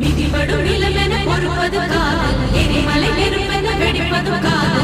மிதிபடு நிலம் என பொறுப்பது காதல் எரிமலை நெருப்பென வெடிப்பது காதல்.